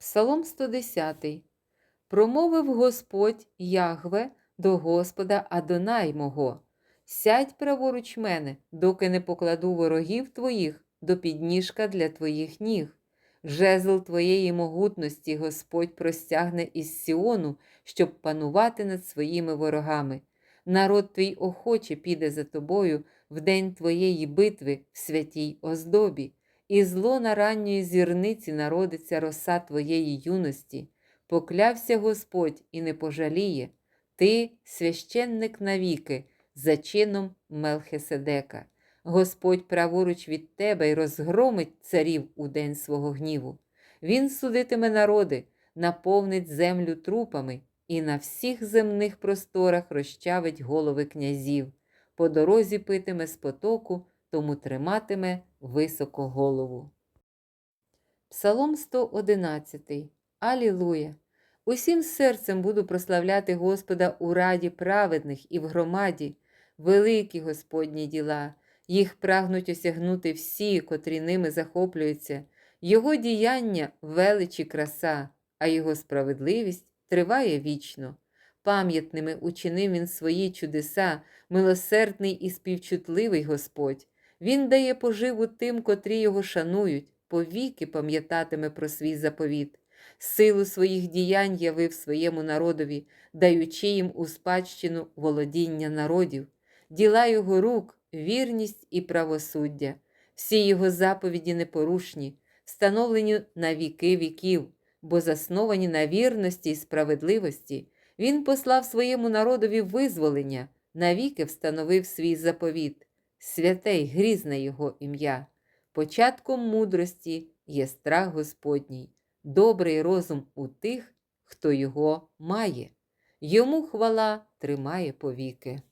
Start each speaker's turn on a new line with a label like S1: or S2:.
S1: Псалом 110. Промовив Господь Ягве до Господа Адонай мого. Сядь праворуч мене, доки не покладу ворогів твоїх до підніжка для твоїх ніг. Жезл твоєї могутності Господь простягне із Сіону, щоб панувати над своїми ворогами. Народ твій охоче піде за тобою в день твоєї битви в святій оздобі, і зло на ранньої зірниці народиться роса твоєї юності. Поклявся Господь і не пожаліє. Ти священник навіки, за чином Мелхиседека. Господь праворуч від тебе й розгромить царів у день свого гніву. Він судитиме народи, наповнить землю трупами і на всіх земних просторах розчавить голови князів. По дорозі питиме з потоку, тому триматиме високо голову. Псалом 111. Алілуя! Усім серцем буду прославляти Господа у раді праведних і в громаді, великі Господні діла, їх прагнуть осягнути всі, котрі ними захоплюються, Його діяння велич і краса, а Його справедливість триває вічно. Пам'ятними учинив він свої чудеса, милосердний і співчутливий Господь. Він дає поживу тим, котрі його шанують, повіки пам'ятатиме про свій заповіт. Силу своїх діянь явив своєму народові, даючи їм у спадщину володіння народів, діла його рук, вірність і правосуддя, всі його заповіді непорушні, встановлені на віки віків, бо засновані на вірності і справедливості. Він послав своєму народові визволення, навіки встановив свій заповіт. Святе й грізне його ім'я. Початком мудрості є страх Господній, добрий розум у тих, хто його має. Йому хвала тримає повіки.